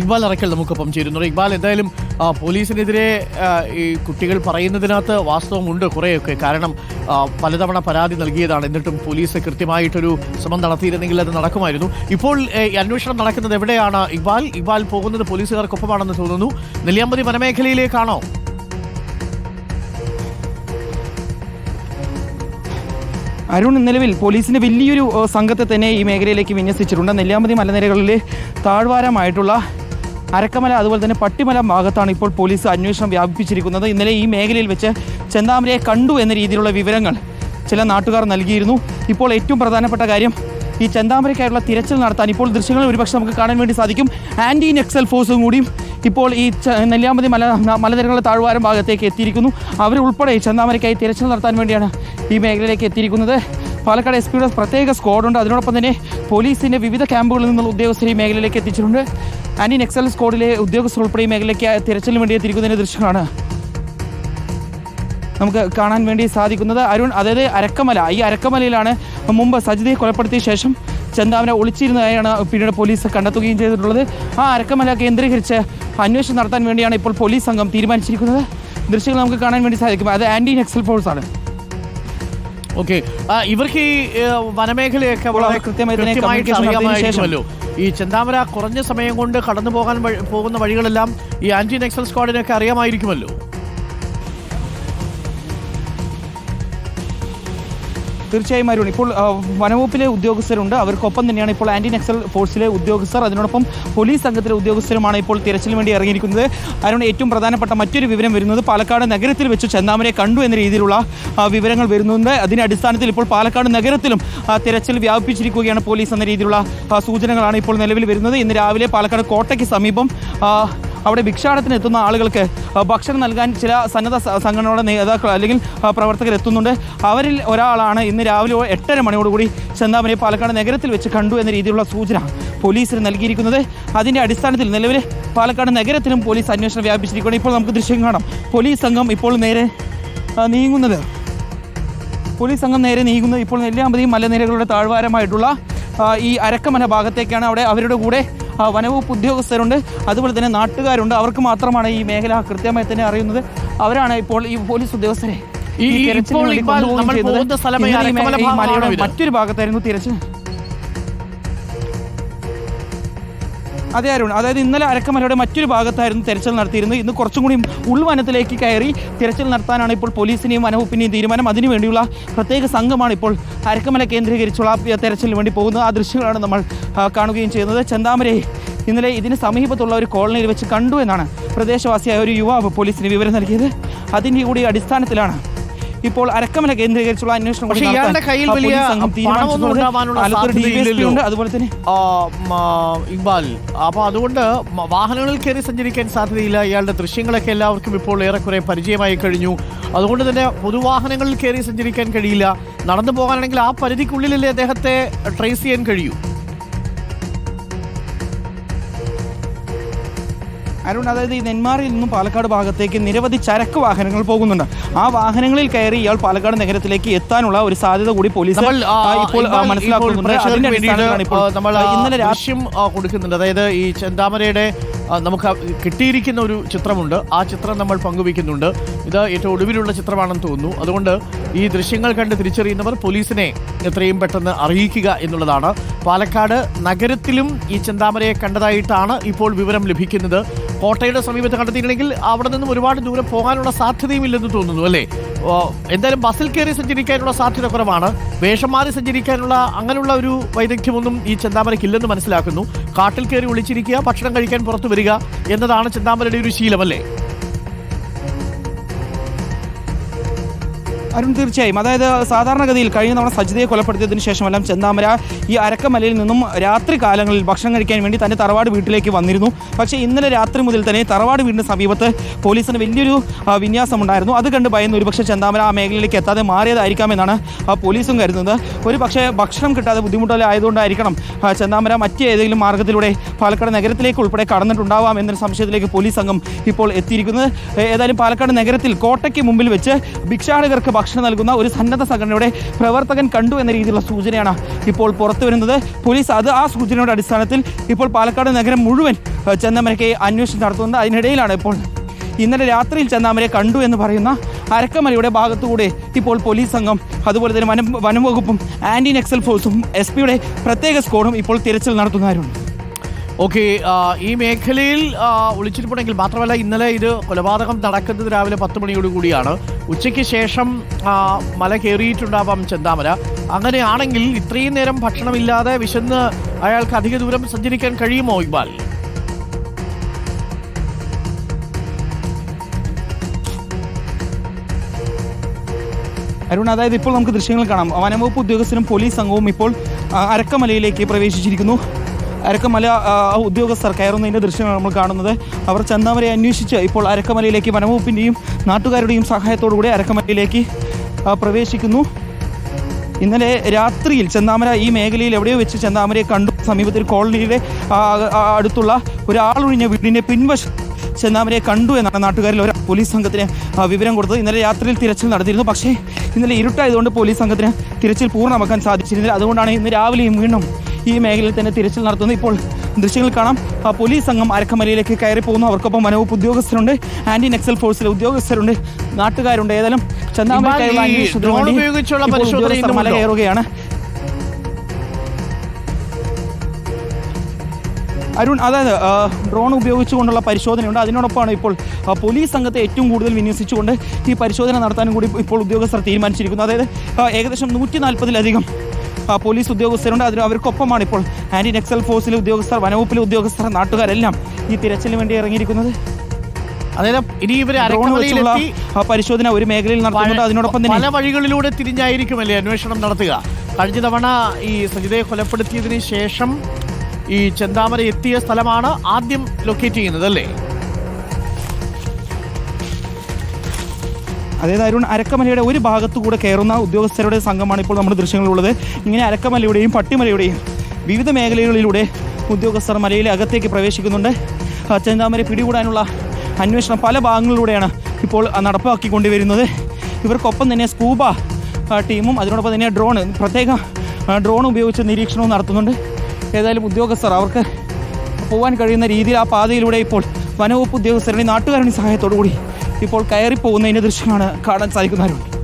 ഇക്ബാൽ അറക്കൽ നമുക്കൊപ്പം ചേരുന്നുണ്ട് ഇക്ബാൽ എന്തായാലും പോലീസിനെതിരെ ഈ കുട്ടികൾ പറയുന്നതിനകത്ത് വാസ്തവമുണ്ട് കുറേയൊക്കെ. കാരണം പലതവണ പരാതി നൽകിയതാണ്. എന്നിട്ടും പോലീസ് കൃത്യമായിട്ടൊരു ശ്രമം നടത്തിയിരുന്നെങ്കിൽ അത് നടക്കുമായിരുന്നു. ഇപ്പോൾ അന്വേഷണം നടക്കുന്നത് എവിടെയാണ് ഇക്ബാൽ? ഇക്ബാൽ പോകുന്നത് പോലീസുകാർക്കൊപ്പമാണെന്ന് തോന്നുന്നു. നെല്ലിയാമ്പതി വനമേഖലയിലേക്കാണോ? അരുൺ നിലവിൽ പോലീസിന്റെ വലിയൊരു സംഘത്തെ തന്നെ ഈ മേഖലയിലേക്ക് വിന്യസിച്ചിട്ടുണ്ട്. നെല്ലിയാമ്പതി മലനിരകളിലെ താഴ്വാരമായിട്ടുള്ള അരക്കമല അതുപോലെ തന്നെ പട്ടിമല ഭാഗത്താണ് ഇപ്പോൾ പോലീസ് അന്വേഷണം വ്യാപിപ്പിച്ചിരിക്കുന്നത്. ഇന്നലെ ഈ മേഖലയിൽ വെച്ച് ചെന്താമരയെ കണ്ടു എന്ന രീതിയിലുള്ള വിവരങ്ങൾ ചില നാട്ടുകാർ നൽകിയിരുന്നു. ഇപ്പോൾ ഏറ്റവും പ്രധാനപ്പെട്ട കാര്യം ഈ ചെന്താമരയ്ക്കായുള്ള തിരച്ചിൽ നടത്താൻ ഇപ്പോൾ ദൃശ്യങ്ങൾ ഒരുപക്ഷെ നമുക്ക് കാണാൻ വേണ്ടി സാധിക്കും. ആന്റി നെക്സൽ ഫോഴ്സും കൂടിയും ഇപ്പോൾ ഈ നെല്ലിയാമ്പതി മല മലനിരകളുടെ താഴ്വാരം ഭാഗത്തേക്ക് എത്തിയിരിക്കുന്നു. അവരുൾപ്പെടെ ചെന്താമരയ്ക്കായി തിരച്ചിൽ നടത്താൻ വേണ്ടിയാണ് ഈ മേഖലയിലേക്ക് എത്തിയിരിക്കുന്നത്. പാലക്കാട് എസ് പിയുടെ പ്രത്യേക സ്ക്വാഡുണ്ട് അതിനോടൊപ്പം തന്നെ പോലീസിന്റെ വിവിധ ക്യാമ്പുകളിൽ നിന്നുള്ള ഉദ്യോഗസ്ഥരെ ഈ മേഖലയിലേക്ക് എത്തിച്ചിട്ടുണ്ട്. ആന്റി നെക്സൽ സ്ക്വാഡിലെ ഉദ്യോഗസ്ഥർ ഉൾപ്പെടെ ഈ മേഖലയ്ക്ക് തിരച്ചിലിന് വേണ്ടി എത്തിയിരിക്കുന്നതിന്റെ ദൃശ്യമാണ് നമുക്ക് കാണാൻ വേണ്ടി സാധിക്കുന്നത്. അരുൺ അതായത് അരക്കമല. ഈ അരക്കമലയിലാണ് മുമ്പ് സജിതയെ കൊലപ്പെടുത്തിയ ശേഷം ചെന്താമര ഒളിച്ചിരുന്നതായാണ് പിന്നീട് പോലീസ് കണ്ടെത്തുകയും ചെയ്തിട്ടുള്ളത്. ആ അരക്കമല കേന്ദ്രീകരിച്ച് അന്വേഷണം നടത്താൻ വേണ്ടിയാണ് ഇപ്പോൾ പോലീസ് സംഘം തീരുമാനിച്ചിരിക്കുന്നത്. ദൃശ്യങ്ങൾ നമുക്ക് കാണാൻ വേണ്ടി സാധിക്കും. അത് ആന്റി നെക്സൽ ഫോഴ്സാണ് ഓക്കെ ഇവർക്ക് ഈ വനമേഖലയൊക്കെ വളരെ കൃത്യമായിട്ട് അറിയാമായിരിക്കുമല്ലോ. ഈ ചെന്താമര കുറഞ്ഞ സമയം കൊണ്ട് കടന്നു പോകാൻ പോകുന്ന വഴികളെല്ലാം ഈ ആന്റി നെക്സൽ സ്ക്വാഡിനൊക്കെ അറിയാമായിരിക്കുമല്ലോ. തീർച്ചയായും അരുൺ. ഇപ്പോൾ വനവകുപ്പിലെ ഉദ്യോഗസ്ഥരുണ്ട്. അവർക്കൊപ്പം തന്നെയാണ് ഇപ്പോൾ ആന്റി നക്സൽ ഫോഴ്സിലെ ഉദ്യോഗസ്ഥർ. അതിനോടൊപ്പം പോലീസ് സംഘത്തിലെ ഉദ്യോഗസ്ഥരുമാണ് ഇപ്പോൾ തിരച്ചിലിന് വേണ്ടി ഇറങ്ങിയിരിക്കുന്നത്. അരുൺ ഏറ്റവും പ്രധാനപ്പെട്ട മറ്റൊരു വിവരം വരുന്നത് പാലക്കാട് നഗരത്തിൽ വെച്ച് ചെന്നാമരെ കണ്ടു എന്ന രീതിയിലുള്ള വിവരങ്ങൾ വരുന്നുണ്ട്. അതിന്റെ അടിസ്ഥാനത്തിൽ ഇപ്പോൾ പാലക്കാട് നഗരത്തിലും തിരച്ചിൽ വ്യാപിപ്പിച്ചിരിക്കുകയാണ് പോലീസ് എന്ന രീതിയിലുള്ള സൂചനകളാണ് ഇപ്പോൾ നിലവിൽ വരുന്നത്. ഇന്ന് രാവിലെ പാലക്കാട് കോട്ടയ്ക്ക് സമീപം അവിടെ ഭിക്ഷാടത്തിന് എത്തുന്ന ആളുകൾക്ക് ഭക്ഷണം നൽകാൻ ചില സന്നദ്ധ സംഘടനകളുടെ നേതാക്കൾ അല്ലെങ്കിൽ പ്രവർത്തകർ എത്തുന്നുണ്ട്. അവരിൽ ഒരാളാണ് ഇന്ന് രാവിലെ എട്ടര മണിയോടുകൂടി ചെന്താമരയെ പാലക്കാട് നഗരത്തിൽ വെച്ച് കണ്ടു എന്ന രീതിയിലുള്ള സൂചന പോലീസിന് നൽകിയിരിക്കുന്നത്. അതിന്റെ അടിസ്ഥാനത്തിൽ നിലവിൽ പാലക്കാട് നഗരത്തിലും പോലീസ് അന്വേഷണം വ്യാപിച്ചിരിക്കുകയാണ്. ഇപ്പോൾ നമുക്ക് ദൃശ്യം കാണാം. പോലീസ് സംഘം ഇപ്പോൾ നേരെ നീങ്ങുന്നത്. പോലീസ് സംഘം നേരെ നീങ്ങുന്നത് ഇപ്പോൾ നെല്ലിയാമ്പതി മലനിരകളുടെ താഴ്വാരമായിട്ടുള്ള ഈ അരക്കമന ഭാഗത്തേക്കാണ്. അവിടെ അവരുടെ കൂടെ വനവകുപ്പ് ഉദ്യോഗസ്ഥരുണ്ട്. അതുപോലെ തന്നെ നാട്ടുകാരുണ്ട്. അവർക്ക് മാത്രമാണ് ഈ മേഖല കൃത്യമായി തന്നെ അറിയുന്നത്. അവരാണ് ഇപ്പോൾ ഈ പോലീസ് ഉദ്യോഗസ്ഥരെ ഈ- മറ്റൊരു ഭാഗത്തായിരുന്നു ഇപ്പോൾ അതെ അരുൺ അതായത് ഇന്നലെ അരക്കമലയുടെ മറ്റൊരു ഭാഗത്തായിരുന്നു തെരച്ചിൽ നടത്തിയിരുന്നത്. ഇന്ന് കുറച്ചും കൂടി ഉൾവനത്തിലേക്ക് കയറി തിരച്ചിൽ നടത്താനാണ് ഇപ്പോൾ പോലീസിനെയും വനവകുപ്പിനെയും തീരുമാനം. അതിനുവേണ്ടിയുള്ള പ്രത്യേക സംഘമാണ് ഇപ്പോൾ അരക്കമല കേന്ദ്രീകരിച്ചുള്ള തെരച്ചിലിന് വേണ്ടി പോകുന്നത്. ആ ദൃശ്യങ്ങളാണ് നമ്മൾ കാണുകയും ചെയ്യുന്നത്. ചെന്താമരയെ ഇന്നലെ ഇതിന് സമീപത്തുള്ള ഒരു കോളനിയിൽ വെച്ച് കണ്ടു എന്നാണ് പ്രദേശവാസിയായ ഒരു യുവാവ് പോലീസിന് വിവരം നൽകിയത്. അതിന്റെ കൂടി അടിസ്ഥാനത്തിലാണ് ഇപ്പോൾ അരക്കമല കേന്ദ്രീകരിച്ചുള്ള അന്വേഷണം കൂടി നടത്താൻ വലിയ സംഘം ഉണ്ട്. അതുപോലെ തന്നെ ഇക്ബാൽ. അപ്പൊ അതുകൊണ്ട് വാഹനങ്ങളിൽ കയറി സഞ്ചരിക്കാൻ സാധ്യതയില്ല. ഇയാളുടെ ദൃശ്യങ്ങളൊക്കെ എല്ലാവർക്കും ഇപ്പോൾ ഏറെക്കുറെ പരിചയമായി കഴിഞ്ഞു. അതുകൊണ്ട് തന്നെ പൊതുവാഹനങ്ങളിൽ കയറി സഞ്ചരിക്കാൻ കഴിയില്ല. നടന്നു പോകാനാണെങ്കിൽ ആ പരിധിക്കുള്ളിലല്ലേ അദ്ദേഹത്തെ ട്രേസ് ചെയ്യാൻ കഴിയൂ. അരുൺ അതായത് ഈ നെന്മാറിൽ നിന്നും പാലക്കാട് ഭാഗത്തേക്ക് നിരവധി ചരക്ക് വാഹനങ്ങൾ പോകുന്നുണ്ട്. ആ വാഹനങ്ങളിൽ കയറി ഇയാൾ പാലക്കാട് നഗരത്തിലേക്ക് എത്താനുള്ള ഒരു സാധ്യത കൂടി പോലീസ് ഇപ്പോൾ മനസ്സിലാക്കുന്നുണ്ട് ഇന്നലെ ദൃശ്യം കൊടുക്കുന്നുണ്ട്. അതായത് ഈ ചെന്താമരയുടെ നമുക്ക് കിട്ടിയിരിക്കുന്ന ഒരു ചിത്രമുണ്ട്. ആ ചിത്രം നമ്മൾ പങ്കുവയ്ക്കുന്നുണ്ട്. ഇത് ഏറ്റവും ഒടുവിലുള്ള ചിത്രമാണെന്ന് തോന്നുന്നു. അതുകൊണ്ട് ഈ ദൃശ്യങ്ങൾ കണ്ട് തിരിച്ചറിയുന്നവർ പോലീസിനെ എത്രയും പെട്ടെന്ന് അറിയിക്കുക എന്നുള്ളതാണ്. പാലക്കാട് നഗരത്തിലും ഈ ചെന്താമരയെ കണ്ടതായിട്ടാണ് ഇപ്പോൾ വിവരം ലഭിക്കുന്നത്. കോട്ടയുടെ സമീപത്ത് കണ്ടെത്തിയിട്ടുണ്ടെങ്കിൽ അവിടെ നിന്നും ഒരുപാട് ദൂരം പോകാനുള്ള സാധ്യതയും ഇല്ലെന്ന് തോന്നുന്നു അല്ലേ? എന്തായാലും ബസ്സിൽ കയറി സഞ്ചരിക്കാനുള്ള സാധ്യത കുറവാണ്. വേഷം മാറി സഞ്ചരിക്കാനുള്ള അങ്ങനെയുള്ള ഒരു വൈദഗ്ധ്യമൊന്നും ഈ ചെന്താമരയ്ക്ക് ഇല്ലെന്ന് മനസ്സിലാക്കുന്നു. കാട്ടിൽ കയറി ഒളിച്ചിരിക്കുക ഭക്ഷണം കഴിക്കാൻ പുറത്തു വരിക എന്നതാണ് ചെന്താമരയുടെ ഒരു ശീലമല്ലേ അരുൺ തീർച്ചയായും. അതായത് സാധാരണഗതിയിൽ കഴിഞ്ഞ തവണ സജിതയെ കൊലപ്പെടുത്തിയതിനു ശേഷമെല്ലാം ചെന്താമര ഈ അരക്കമലയിൽ നിന്നും രാത്രി കാലങ്ങളിൽ ഭക്ഷണം കഴിക്കാൻ വേണ്ടി തന്റെ തറവാട് വീട്ടിലേക്ക് വന്നിരുന്നു. പക്ഷേ ഇന്നലെ രാത്രി മുതൽ തന്നെ തറവാട് വീടിന് സമീപത്ത് പോലീസിന് വലിയൊരു വിന്യാസമുണ്ടായിരുന്നു. അത് കണ്ട് ഭയന്ന് ഒരുപക്ഷെ ചെന്താമര ആ മേഖലയിലേക്ക് എത്താതെ മാറിയതായിരിക്കാമെന്നാണ് പോലീസും കരുതുന്നത്. ഒരു പക്ഷേ ഭക്ഷണം കിട്ടാതെ മറ്റ് ചെന്താമര മറ്റേതെങ്കിലും മാർഗത്തിലൂടെ പാലക്കാട് നഗരത്തിലേക്ക് ഉൾപ്പെടെ കടന്നിട്ടുണ്ടാവാം എന്നൊരു സംശയത്തിലേക്ക് പോലീസ് സംഘം ഇപ്പോൾ എത്തിയിരിക്കുന്നത്. ഏതായാലും പാലക്കാട് നഗരത്തിൽ കോട്ടയ്ക്ക് മുമ്പിൽ വെച്ച് ഭിക്ഷാടകർക്ക് ഭക്ഷണം നൽകുന്ന ഒരു സന്നദ്ധ സംഘടനയുടെ പ്രവർത്തകൻ കണ്ടു എന്ന രീതിയിലുള്ള സൂചനയാണ് ഇപ്പോൾ പുറത്തു വരുന്നത്. പോലീസ് അത് ആ സൂചനയുടെ അടിസ്ഥാനത്തിൽ ഇപ്പോൾ പാലക്കാട് നഗരം മുഴുവൻ ചെന്നമരയ്ക്ക് അന്വേഷണം നടത്തുന്നത്. അതിനിടയിലാണ് ഇപ്പോൾ ഇന്നലെ രാത്രിയിൽ ചെന്നാമരെ കണ്ടു എന്ന് പറയുന്ന അരക്കമലയുടെ ഭാഗത്തുകൂടെ ഇപ്പോൾ പോലീസ് സംഘം അതുപോലെ തന്നെ വനം വകുപ്പും ആന്റി നക്സൽ ഫോഴ്സും എസ് പിയുടെ പ്രത്യേക സ്ക്വാഡും ഇപ്പോൾ തിരച്ചിൽ നടത്തുന്നവരുണ്ട്. ഓക്കെ ഈ മേഖലയിൽ ഒളിച്ചിരിപ്പുണ്ടെങ്കിൽ മാത്രമല്ല ഇന്നലെ ഇത് കൊലപാതകം നടക്കുന്നത് രാവിലെ പത്ത് മണിയോട് കൂടിയാണ്. ഉച്ചയ്ക്ക് ശേഷം മല കയറിയിട്ടുണ്ടാവാം ചെന്താമല. അങ്ങനെയാണെങ്കിൽ ഇത്രയും നേരം ഭക്ഷണമില്ലാതെ വിശന്ന് അയാൾക്ക് അധിക ദൂരം സഞ്ചരിക്കാൻ കഴിയുമോ ഇക്ബാൽ? അരുൺ അതായത് ഇപ്പോൾ നമുക്ക് ദൃശ്യങ്ങൾ കാണാം. വനംവകുപ്പ് ഉദ്യോഗസ്ഥരും പോലീസ് സംഘവും ഇപ്പോൾ അരക്കമലയിലേക്ക് പ്രവേശിച്ചിരിക്കുന്നു. അരക്കമല ഉദ്യോഗസ്ഥർ കയറുന്നതിന്റെ ദൃശ്യമാണ് നമ്മൾ കാണുന്നത്. അവർ ചന്ദാമരയെ അന്വേഷിച്ച് ഇപ്പോൾ അരക്കമലയിലേക്ക് വനംവകുപ്പിന്റെയും നാട്ടുകാരുടെയും സഹായത്തോടുകൂടി അരക്കമലയിലേക്ക് പ്രവേശിക്കുന്നു. ഇന്നലെ രാത്രിയിൽ ചെന്താമര ഈ മേഖലയിൽ എവിടെയോ വെച്ച് ചെന്താമരയെ കണ്ടു. സമീപത്തിൽ കോളനിയുടെ അടുത്തുള്ള ഒരാളൊഴിഞ്ഞ വീടിന്റെ പിൻവശം ചെന്താമരയെ കണ്ടു എന്നാണ് നാട്ടുകാരിൽ ഒരു പോലീസ് സംഘത്തിന് വിവരം കൊടുത്തത്. ഇന്നലെ രാത്രിയിൽ തിരച്ചിൽ നടത്തിയിരുന്നു പക്ഷേ ഇന്നലെ ഇരുട്ടായതുകൊണ്ട് പോലീസ് സംഘത്തിന് തിരച്ചിൽ പൂർണമാക്കാൻ സാധിച്ചിരുന്നില്ല. അതുകൊണ്ടാണ് ഇന്ന് രാവിലെയും വീണ്ടും ഈ മേഖലയിൽ തന്നെ തിരച്ചിൽ നടത്തുന്നത് ഇപ്പോൾ ദൃശ്യങ്ങൾ കാണാം. ആ, പോലീസ് സംഘം അരക്കമലയിലേക്ക് കയറി പോകുന്നു. അവർക്കൊപ്പം വനവകുപ്പ് ഉദ്യോഗസ്ഥരുണ്ട്. ആന്റി നക്സൽ ഫോഴ്സിലെ ഉദ്യോഗസ്ഥരുണ്ട്. നാട്ടുകാരുണ്ട്. ഏതായാലും അന്വേഷണത്തിന് വേണ്ടി ഉദ്യോഗസ്ഥർ മല കയറുകയാണ് അരുൺ അതായത് ഡ്രോൺ ഉപയോഗിച്ചുകൊണ്ടുള്ള പരിശോധനയുണ്ട്. അതിനോടൊപ്പമാണ് ഇപ്പോൾ പോലീസ് സംഘത്തെ ഏറ്റവും കൂടുതൽ വിന്യസിച്ചുകൊണ്ട് ഈ പരിശോധന നടത്താനും കൂടി ഇപ്പോൾ ഉദ്യോഗസ്ഥർ തീരുമാനിച്ചിരിക്കുന്നു. അതായത് ഏകദേശം നൂറ്റി നാൽപ്പതിലധികം പോലീസ് ഉദ്യോഗസ്ഥരുണ്ട്. അതിന് അവർക്കൊപ്പമാണ് ഇപ്പോൾ ആന്റി നക്സൽ ഫോഴ്സിലെ ഉദ്യോഗസ്ഥർ വനവകുപ്പിലെ ഉദ്യോഗസ്ഥർ നാട്ടുകാരെല്ലാം ഈ തിരച്ചിലിന് വേണ്ടി ഇറങ്ങിയിരിക്കുന്നത്. ഇനി ഇവർ പരിശോധന ഒരു മേഖലയിൽ നടത്തുന്നുണ്ട്. അതിനോടൊപ്പം തന്നെ പല വഴികളിലൂടെ തിരിഞ്ഞായിരിക്കുമല്ലേ അന്വേഷണം നടത്തുക? കഴിഞ്ഞ തവണ ഈ സജിതയെ കൊലപ്പെടുത്തിയതിന് ശേഷം ഈ ചെന്താമര എത്തിയ സ്ഥലമാണ് ആദ്യം ലൊക്കേറ്റ് ചെയ്യുന്നത് അല്ലേ? അതായത് അരുൺ അരക്കമലയുടെ ഒരു ഭാഗത്തു കൂടെ കയറുന്ന ഉദ്യോഗസ്ഥരുടെ സംഘമാണ് ഇപ്പോൾ നമ്മുടെ ദൃശ്യങ്ങളിലുള്ളത്. ഇങ്ങനെ അരക്കമലയുടെയും പട്ടിമലയുടെയും വിവിധ മേഖലകളിലൂടെ ഉദ്യോഗസ്ഥർ മലയിലെ അകത്തേക്ക് പ്രവേശിക്കുന്നുണ്ട്. ചെന്താമരെ പിടികൂടാനുള്ള അന്വേഷണം പല ഭാഗങ്ങളിലൂടെയാണ് ഇപ്പോൾ നടപ്പാക്കി നടപ്പാക്കിക്കൊണ്ടുവരുന്നത് ഇവർക്കൊപ്പം തന്നെ സ്കൂബ ടീമും അതിനോടൊപ്പം തന്നെ ഡ്രോൺ പ്രത്യേക ഡ്രോൺ ഉപയോഗിച്ച് നിരീക്ഷണവും നടത്തുന്നുണ്ട്. ഏതായാലും ഉദ്യോഗസ്ഥർ അവർക്ക് പോകാൻ കഴിയുന്ന രീതിയിൽ ആ പാതയിലൂടെ ഇപ്പോൾ വനവകുപ്പ് ഉദ്യോഗസ്ഥരുടെ നാട്ടുകാരുടെ സഹായത്തോടു കൂടി ഇപ്പോൾ കയറി പോകുന്നതിന്റെ ദൃശ്യമാണ് കാണാൻ സാധിക്കുന്നവരുണ്ട്